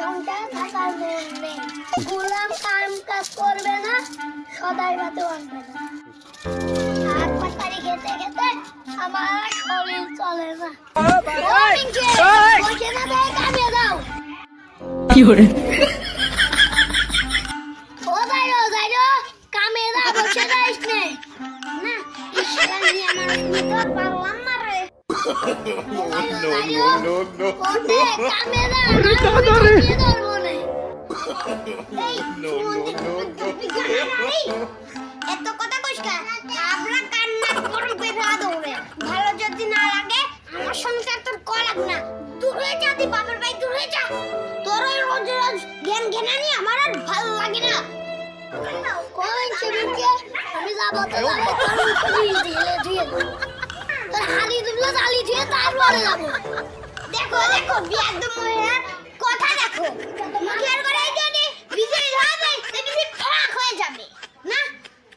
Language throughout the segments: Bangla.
সংসার থাকার মন নেই গোলাম কাম কাজ করবে না সদাই ভাতে আনবে না। হাত পাতারি খেতে খেতে আমার শরীর চলে না। বসে না দেখে কামিয়ে দাও ও যাইরো যাইরো কামে দা বসে যাইস নে। না ঈশ্বর নিয়ে আমার নিতে পারলাম না রে যাইরো যাইরো কোটে কামে দা না দিয়ে ধরবো নে এই এত কথা কইস কা আমরা কান্না করবে না দৌড়ে ভালো যদি না লাগে আমার সংসার তোর করাব না দূর যা তুই বাপের ভাই দূর যা তোর ওই রোজ রোজ জ্ঞান জ্ঞানানি আমার আর ভালো লাগে না কোন সেদিনকে আমি যাব তো যাব তোর উপরে ঢেলে দিয়ে দেবো। তোর হালি দুবলো দিয়ে তারপরে যাব। দেখো দেখো বিয়ার মহিলার কথা দেখো। মুখের করে যদি বিজয় হবে তো বিজয় ফারাক হয়ে যাবে। না?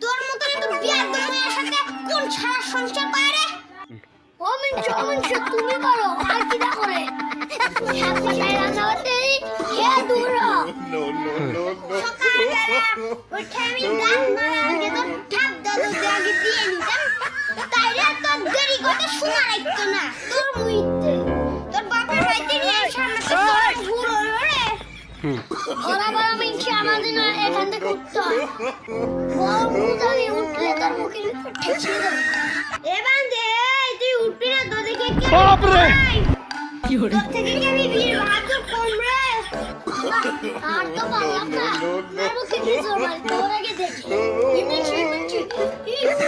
তোর মতো তো বিয়ার মহিলার সাথে কোন ছাড়া সংসার করে রে। ও মিনছ মিনছ তুমি করো আর কি না করে সাথে রান্না করতে হে। দূর no, no, no. সকালবেলা উঠে আমি গান না তোর মুইতে তোর বাপের বাড়িতে নিয়ে সামনে তোর ঘুরো রে বরাবর আমি ইচ্ছে আমাদের না এখান থেকে উঠতে হয় বড় বুঝানি উঠলে তোর মুখের ঠেকিয়ে দেবো এ বান্দে তুই উঠবি না তো দেখে কে বাপরে! তোর থেকে কি আমি বীর বাহাদুর কম রে আর তো পারলাম না মুখে কিছু মার তোর আগে দেখি ইমিছি ইমিছি ইমিছি